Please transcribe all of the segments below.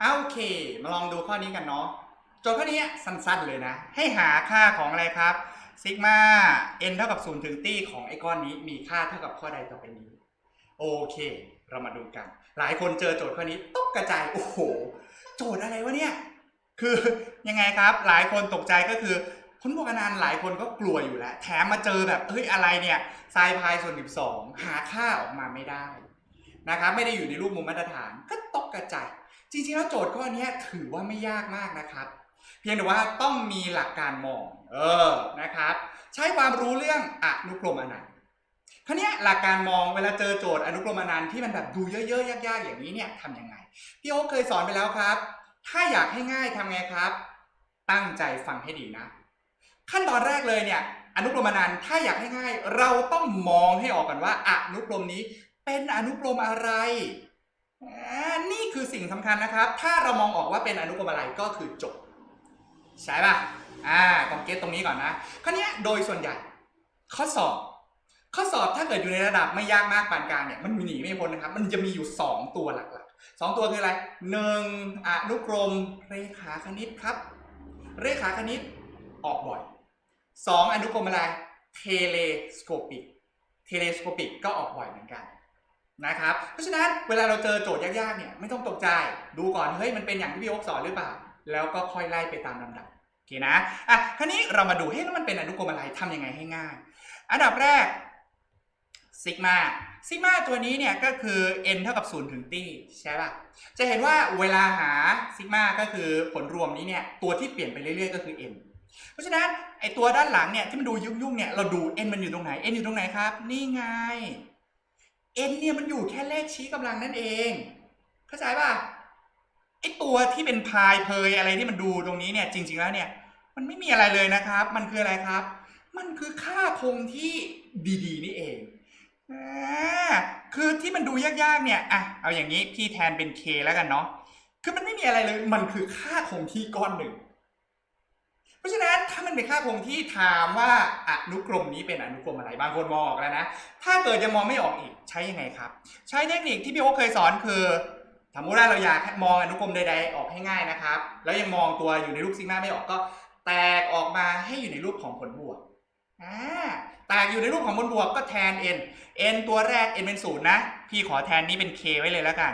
เอาโอเค มาลองดูข้อนี้กันเนาะโจทย์ข้อนี้สั้นๆเลยนะ ให้หาค่าของอะไรครับซิกมา n เท่ากับ0ถึงตี้ของไอ้ก้อนนี้มีค่าเท่ากับข้อใดต่อไปนี้ โอเค เรามาดูกัน หลายคนเจอโจทย์ข้อนี้ตกกระจายโอ้โห โจทย์อะไรวะเนี่ย คือยังไงครับ หลายคนตกใจก็คือผลบวกอนันหลายคนก็กลัวอยู่แล้ว แถมมาเจอแบบเฮ้ยอะไรเนี่ยไซพายส่วน 12 หาค่าออกมาไม่ได้นะครับไม่ได้อยู่ในรูปมุมมาตรฐานก็ตกกระจาย จริงๆแล้วโจทย์ข้อนี้ถือว่าไม่ยากมากนะครับ เพียงแต่ว่าต้องมีหลักการมองเออนะครับ ใช้ความรู้เรื่องอนุกรมอนันต์คราวนี้หลักการมองเวลาเจอโจทย์อนุกรมอนันต์ที่มันแบบดูเยอะๆยากๆอย่างนี้เนี่ยทำยังไงพี่โอ๊คเคยสอนไปแล้วครับ ถ้าอยากให้ง่ายทำไงครับ ตั้งใจฟังให้ดีนะ ขั้นตอนแรกเลยเนี่ยอนุกรมอนันต์ถ้าอยากให้ง่าย เราต้องมองให้ออกกันว่าอนุกรมนี้เป็นอนุกรมอะไร นี่คือสิ่งสำคัญนะครับ ถ้าเรามองออกว่าเป็นอนุกรมอะไรก็คือจบ ใช่ป่ะ อ่าต้องเก็ตตรงนี้ก่อนนะ คราวนี้โดยส่วนใหญ่ ข้อสอบ ข้อสอบถ้าเกิดอยู่ในระดับไม่ยากมากปานกลางเนี่ย มันหนีไม่พ้นนะครับ มันจะมีอยู่ 2 ตัวหลักๆ 2 ตัวคืออะไรหนึ่งอนุกรมเรขาคณิตครับ เรขาคณิตออกบ่อย 2 อนุกรมอะไร เทเลสโคปิก เทเลสโคปิกก็ออกบ่อยเหมือนกัน นะครับ เพราะฉะนั้นเวลาเราเจอโจทย์ยากๆเนี่ยไม่ต้องตกใจ ดูก่อนเฮ้ยมันเป็นอย่างที่พี่โอ๊คสอนหรือเปล่า แล้วก็ค่อยไล่ไปตามลำดับโอเคนะอะคราวนี้เรามาดูเฮ้ยแล้วมันเป็นอนุกรมอะไรทำยังไงให้ง่าย อันดับแรกซิกมาซิกมาตัวนี้เนี่ยก็คือ n เท่ากับ0ถึงตี้ใช่ป่ะ จะเห็นว่าเวลาหาซิกมาก็คือผลรวมนี้เนี่ยตัวที่เปลี่ยนไปเรื่อยๆ ก็คือ n เพราะฉะนั้นไอตัวด้านหลังเนี่ยที่มันดูยุ่งๆเนี่ยเราดู n มันอยู่ตรงไหน n อยู่ตรงไหนครับ นี่ไง n เนี่ยมันอยู่แค่เลขชี้กำลังนั่นเอง เข้าใจป่ะไอตัวที่เป็นพายเพยอะไรที่มันดูตรงนี้เนี่ยจริง ๆแล้วเนี่ยมันไม่มีอะไรเลยนะครับ มันคืออะไรครับ มันคือค่าคงที่ดีๆนี่เองอ่าคือที่มันดูยากๆเนี่ยอะเอาอย่างนี้พี่แทนเป็น k แล้วกันเนาะคือมันไม่มีอะไรเลยมันคือค่าคงที่ก้อนหนึ่ง เพราะฉะนั้นถ้ามันเป็นค่าคงที่ถามว่าอนุกรมนี้เป็นอนุกรมอะไรบางคนมองออกแล้วนะ ถ้าเกิดยังมองไม่ออกอีกใช้ยังไงครับ ใช้เทคนิคที่พี่โอ๊คเคยสอนคือสมมติว่าเราอยากมองอนุกรมใดๆออกให้ง่ายนะครับ แล้วยังมองตัวอยู่ในรูปซิกมาไม่ออกก็แตกออกมาให้อยู่ในรูปของผลบวกอ่าแตกอยู่ในรูปของผลบวกก็แทน n n ตัวแรก n เป็นศูนย์นะ พี่ขอแทนนี้เป็น k ไว้เลยแล้วกัน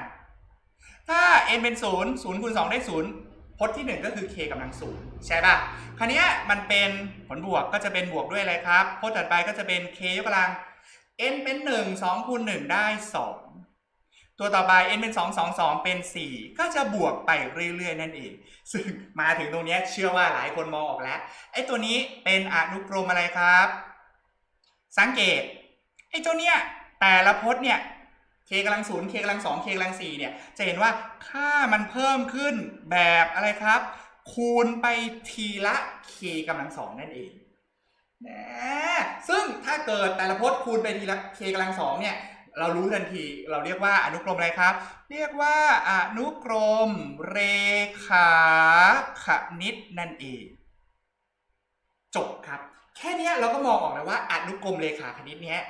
ถ้า n เป็นศูนย์ศูนย์คูณสองได้ศูนย์ พจน์ที่หนึ่งก็คือ k กำลังศูนย์ใช่ป่ะ คราวนี้มันเป็นผลบวกก็จะเป็นบวกด้วยอะไรครับ พจน์ถัดไปก็จะเป็น k ยกกำลัง n เป็นหนึ่งสองคูณหนึ่งได้สองตัวต่อไป n เป็น 2 2 2 เป็น 4 ก็จะบวกไปเรื่อยๆ นั่นเอง ซึ่งมาถึงตรงนี้เชื่อว่าหลายคนมองออกแล้ว ไอ้ตัวนี้เป็นอนุกรมอะไรครับ สังเกต ไอ้ตัวเนี้ยแต่ละพจน์เนี่ย k กำลัง0 k กำลัง2 k กำลัง4เนี่ย จะเห็นว่าค่ามันเพิ่มขึ้นแบบอะไรครับ คูณไปทีละ k กำลัง2นั่นเองนะซึ่งถ้าเกิดแต่ละพจน์คูณไปทีละ k กำลัง2เนี่ย เรารู้ทันที เราเรียกว่าอนุกรมอะไรครับ เรียกว่าอนุกรมเรขาคณิตนั่นเอง จบครับ แค่นี้เราก็มองออกแล้วว่าอนุกรมเรขาคณิตเนี้ย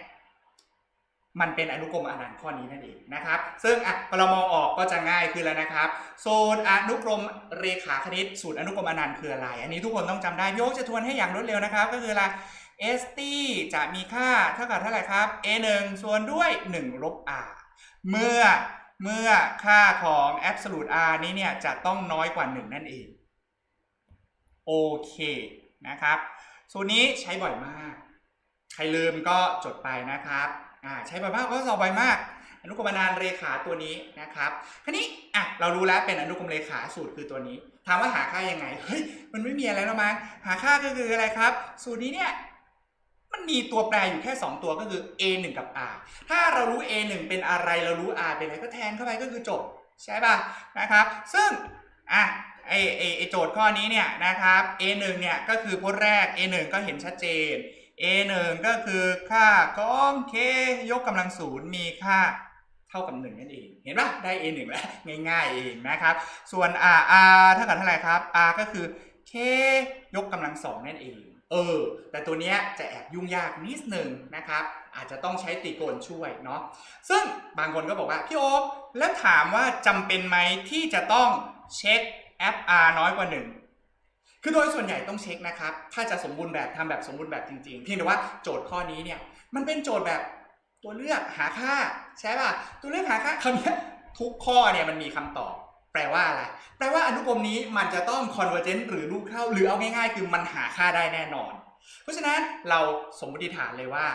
มันเป็นอนุกรมอนันต์ข้อนี้นั่นเองนะครับ ซึ่งอะพอเรามองออกก็จะง่ายขึ้นแล้วนะครับ สูตรอนุกรมเรขาคณิต สูตรอนุกรมอนันต์คืออะไร อันนี้ทุกคนต้องจำได้โยกจะทวนให้อย่างรวดเร็วนะครับ ก็คืออะไร s t จะมีค่าเท่ากับเท่าไหร่ครับ a 1ส่วนด้วย 1 ลบ r เมื่อเมื่อค่าของ absolute r นี้เนี่ยจะต้องน้อยกว่า 1 นั่นเอง โอเคนะครับ สูตรนี้ใช้บ่อยมาก ใครลืมก็จดไปนะครับใช้บ่อยมากก็สอบบ่อยมาก อนุกรมนันเรขาตัวนี้นะครับคราวนี้อะเรารู้แล้วเป็นอนุกรมเรขาสูตรคือตัวนี้ ถามว่าหาค่ายังไงเฮ้ยมันไม่มีอะไรแล้วมั้งหาค่าก็คืออะไรครับ สูตรนี้เนี่ยมันมีตัวแปรอยู่แค่ 2 ตัวก็คือ a 1 กับ r ถ้าเรารู้ a 1เป็นอะไรเรารู้ r เป็นอะไรก็แทนเข้าไปก็คือจบใช่ป่ะนะครับ ซึ่งอะไอไอไอโจทย์ข้อนี้เนี่ยนะครับ a 1เนี่ยก็คือพจน์แรก a 1ก็เห็นชัดเจน a 1ก็คือค่าของ k ยกกำลังศูนย์มีค่าเท่ากับ1นั่นเอง เห็นปะได้ a 1แล้วง่ายๆเองนะครับ ส่วน r r เท่ากับเท่าไหร่ครับ r ก็คือ k ยกกำลังสองนั่นเอง เออ แต่ตัวเนี้ยจะแอบยุ่งยากนิดนึงนะครับ อาจจะต้องใช้ตีโกณช่วยเนาะ ซึ่งบางคนก็บอกว่า พี่โอ๊คแล้วถามว่าจำเป็นไหมที่จะต้องเช็ค fr น้อยกว่า 1 คือโดยส่วนใหญ่ต้องเช็คนะครับ ถ้าจะสมบูรณ์แบบทำแบบสมบูรณ์แบบจริงๆ เพียงแต่ว่าโจทย์ข้อนี้เนี่ย มันเป็นโจทย์แบบตัวเลือกหาค่าใช่ป่ะ ตัวเลือกหาค่าคำนี้ทุกข้อเนี่ยมันมีคำตอบ แปลว่าอะไร แปลว่าอนุกรมนี้มันจะต้อง convergent หรือลูกเข้า หรือเอาง่ายๆ คือมันหาค่าได้แน่นอน เพราะฉะนั้นเราสมมติฐานเลยว่า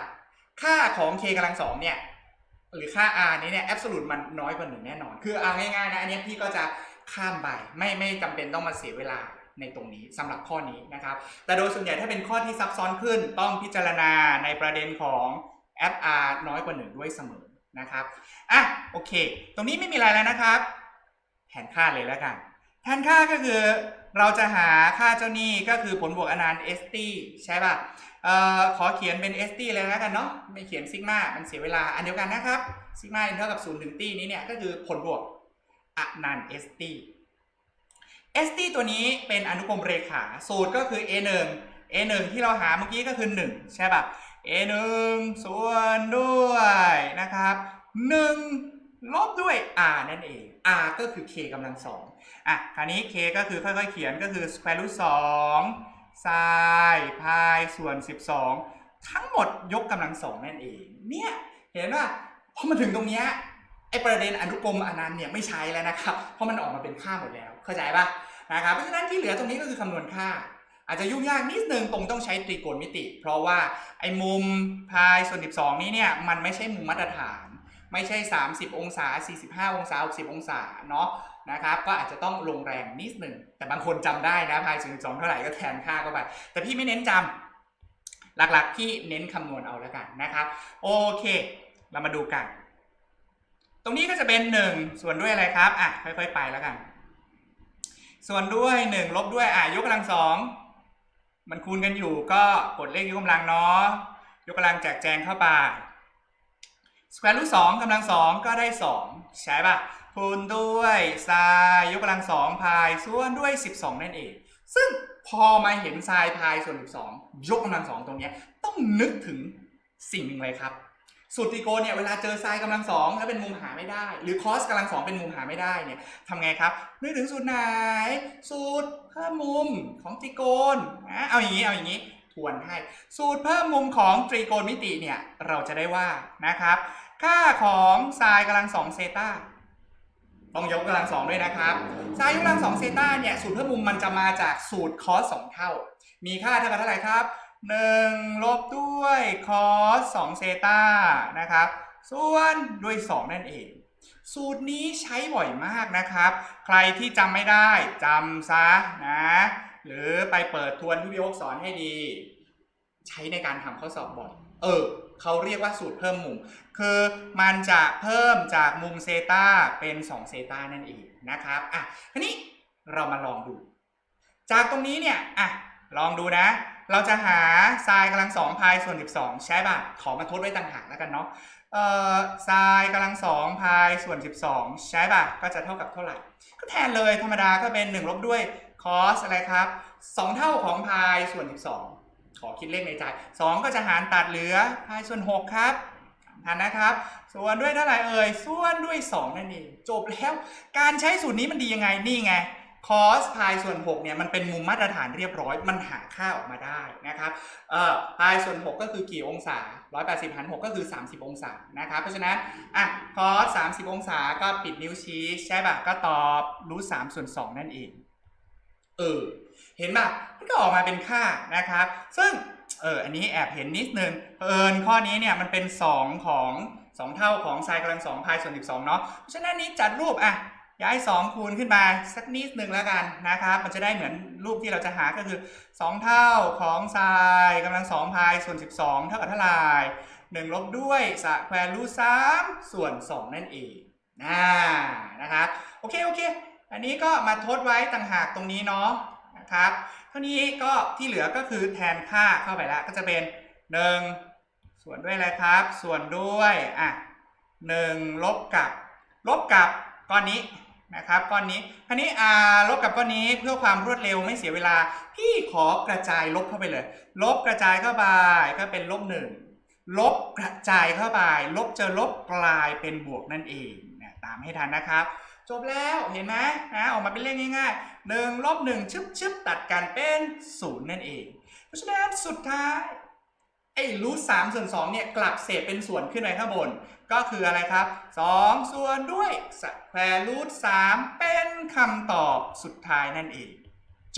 ค่าของ k กำลังสองเนี่ย หรือค่า r นี้เนี่ย absolute มันน้อยกว่าหนึ่งแน่นอน คือเอาง่ายๆนะ อันนี้พี่ก็จะข้ามไป ไม่ไม่จำเป็นต้องมาเสียเวลา ในตรงนี้สำหรับข้อนี้นะครับ แต่โดยส่วนใหญ่ถ้าเป็นข้อที่ซับซ้อนขึ้น ต้องพิจารณาในประเด็นของ fr น้อยกว่าหนึ่งด้วยเสมอนะครับอะโอเค ตรงนี้ไม่มีอะไรแล้วนะครับแทนค่าเลยแล้วกันแทนค่าก็คือเราจะหาค่าเจ้าหนี้ก็คือผลบวกอนันต์ st ใช่ป่ะเอ่อขอเขียนเป็น st เลยแล้วกันเนาะไม่เขียนซิกมามันเสียเวลาอันเดียวกันนะครับซิกมาเท่ากับ0ถึง t นี้เนี่ยก็คือผลบวกอนันต์ st st ตัวนี้เป็นอนุกรมเรขา สูตรก็คือ a 1 a 1ที่เราหาเมื่อกี้ก็คือ 1 ใช่ป่ะ a 1ส่วนด้วยนะครับ 1 ลบด้วย r นั่นเอง r ก็คือ k กำลังสองอะ คราวนี้ k ก็คือค่อยๆเขียนก็คือ square root 2 sin พายส่วน 12 ทั้งหมดยกกำลังสองนั่นเอง เนี่ย เห็นว่าพอมาถึงตรงเนี้ยไอประเด็นอนุกรมอนันต์เนี่ยไม่ใช้แล้วนะครับ เพราะมันออกมาเป็นค่าหมดแล้ว เข้าใจปะนะครับเพราะฉะนั้นที่เหลือตรงนี้ก็คือคำนวณค่า อาจจะยุ่งยากนิดนึงตรงต้องใช้ตรีโกณมิติ เพราะว่าไอ้มุมพายส่วน 12 นี้เนี่ยมันไม่ใช่มุมมาตรฐาน ไม่ใช่ 30 องศา 45 องศา 60 องศาเนาะนะครับก็อาจจะต้องลงแรงนิดหนึ่ง แต่บางคนจำได้นะพายส่วน12 เท่าไหร่ก็แทนค่าเข้าไป แต่พี่ไม่เน้นจำหลักๆพี่เน้นคำนวณเอาแล้วกันนะครับโอเค เรามาดูกัน ตรงนี้ก็จะเป็น 1 ส่วนด้วยอะไรครับอะค่อยๆ ไปแล้วกัน ส่วนด้วย1ลบด้วยอะยกกำลังสองมันคูณกันอยู่ก็กดเลขยกกำลังเนาะยกกำลังแจกแจงเข้าไป square root 2กำลังสองก็ได้2ใช่ปะคูณด้วยไซยกกำลังสองพายส่วนด้วย 12 นั่นเอง ซึ่งพอมาเห็นไซพายส่วน 12 ยกกำลังสองตรงเนี้ยต้องนึกถึงสิ่งหนึ่งเลยครับ สูตรตรีโกณเนี่ยเวลาเจอไซน์กำลังสองแล้วเป็นมุมหาไม่ได้ หรือคอสกำลังสองเป็นมุมหาไม่ได้เนี่ยทำไงครับนึกถึงสูตรไหน สูตรเพิ่มมุมของตรีโกณนะเอาอย่างนี้เอาอย่างนี้ทวนให้ สูตรเพิ่มมุมของตรีโกณมิติเนี่ยเราจะได้ว่านะครับ ค่าของไซน์กำลังสองเซตาต้องยกกำลังสองด้วยนะครับไซน์ยกกำลังสองเซตาเนี่ยสูตรเพิ่มมุมมันจะมาจากสูตรคอสสองเท่า มีค่าเท่ากับเท่าไหร่ครับ 1 ลบด้วยคอส2เซตานะครับ ส่วนด้วย 2 นั่นเอง สูตรนี้ใช้บ่อยมากนะครับ ใครที่จำไม่ได้จำซะนะ หรือไปเปิดทวนที่พี่โอ๊คสอนให้ดี ใช้ในการทำข้อสอบบ่อย เออเขาเรียกว่าสูตรเพิ่มมุม คือมันจะเพิ่มจากมุมเซตาเป็น2เซตานั่นเองนะครับอะทีนี้เรามาลองดู จากตรงนี้เนี่ยอะลองดูนะ เราจะหาไซน์กำลังสองพายส่วน 12 ใช่ป่ะ ขอมาทดไว้ต่างหากแล้วกันเนาะเอ่อไซน์กำลังสองพายส่วน 12 ใช่ป่ะ ก็จะเท่ากับเท่าไหร่ ก็แทนเลยธรรมดาก็เป็น1ลบด้วยคอสอะไรครับ 2 เท่าของพายส่วน 12 ขอคิดเลขในใจ 2 ก็จะหารตัดเหลือพายส่วน 6 ครับทันนะครับ ส่วนด้วยเท่าไหร่เอ่ย ส่วนด้วย 2 นั่นเอง จบแล้ว การใช้สูตรนี้มันดียังไง นี่ไง คอสพายส่วน6เนี่ยมันเป็นมุมมาตรฐานเรียบร้อย มันหาค่าออกมาได้นะครับเอ่อพายส่วน 6 ก็คือกี่องศา 180หัน6ก็คือ 30 องศานะครับเพราะฉะนั้นอะคอส30 องศาก็ปิดนิ้วชี้ใช่ป่ะก็ตอบรูท3ส่วน 2 นั่นเองเออเห็นป่ะมันก็ออกมาเป็นค่านะครับ ซึ่งเอออันนี้แอบเห็นนิดนึงเอิญข้อนี้เนี่ยมันเป็น 2 ของ 2 เท่าของไซน์กำลัง2พายส่วน 12 เนาะเพราะฉะนั้นนี้จัดรูปอะ ย้าย 2 คูณขึ้นมาสักนิดหนึ่งแล้วกันนะครับ มันจะได้เหมือนรูปที่เราจะหาก็คือ 2 เท่าของไซน์กำลัง2พายส่วน 12 เท่ากับเท่าไหร่1ลบด้วยสแควร์รูท3ส่วน 2 นั่นเองนะนะครับโอเค โอเค อันนี้ก็มาทดไว้ต่างหากตรงนี้เนาะนะครับเท่านี้ก็ที่เหลือก็คือแทนค่าเข้าไปแล้วก็จะเป็น 1 ส่วนด้วยอะไรครับ ส่วนด้วยอะ1ลบกับลบกับก้อนนี้ นะครับก้อนนี้อันนี้ลบกับก้อนนี้เพื่อความรวดเร็วไม่เสียเวลา พี่ขอกระจายลบเข้าไปเลย ลบกระจายเข้าไปก็เป็นลบหนึ่งลบกระจายเข้าไป ลบเจอลบกลายเป็นบวกนั่นเองนะตามให้ทันนะครับ จบแล้วเห็นไหมนะออกมาเป็นเลขง่ายๆหนึ่งลบหนึ่งชึบชึบตัดกันเป็นศูนย์นั่นเอง เพราะฉะนั้นสุดท้าย ไอ้รูทสามส่วนสองเนี่ยกลับเศษเป็นส่วนขึ้นไปข้างบน ก็คืออะไรครับสองส่วนด้วยสแควร์รูทสามเป็นคำตอบสุดท้ายนั่นเอง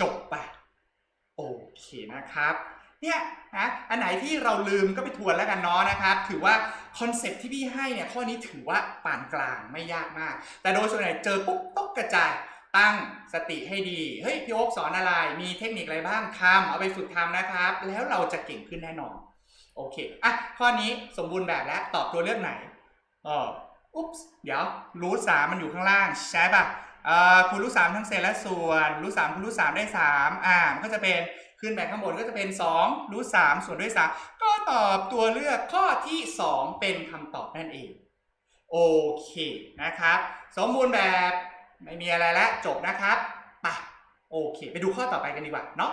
จบไปโอเคนะครับเนี่ยนะอันไหนที่เราลืมก็ไปทวนแล้วกันเนาะนะครับ ถือว่าคอนเซ็ปที่พี่ให้เนี่ยข้อนี้ถือว่าปานกลางไม่ยากมาก แต่โดยส่วนใหญ่เจอปุ๊บต้องกระจายตั้งสติให้ดี เฮ้ยพี่โอ๊คสอนอะไร มีเทคนิคอะไรบ้างทำเอาไปฝึกทำนะครับ แล้วเราจะเก่งขึ้นแน่นอน โอเค อะ ข้อนี้สมบูรณ์แบบแล้วตอบตัวเลือกไหนอ๋ออุ๊บส์เดี๋ยวรูทสามมันอยู่ข้างล่างใช่ป่ะเอ่อคูณรูทสามทั้งเศษและส่วนรูทสามคูณรูทสามได้สามอ่ามันก็จะเป็นขึ้นไปข้างบนก็จะเป็น2รูทสามส่วนด้วย3ก็ตอบตัวเลือกข้อที่ 2 เป็นคำตอบนั่นเอง โอเคนะครับ สมบูรณ์แบบไม่มีอะไรแล้วจบนะครับไปโอเค ไปดูข้อต่อไปกันดีกว่าเนาะ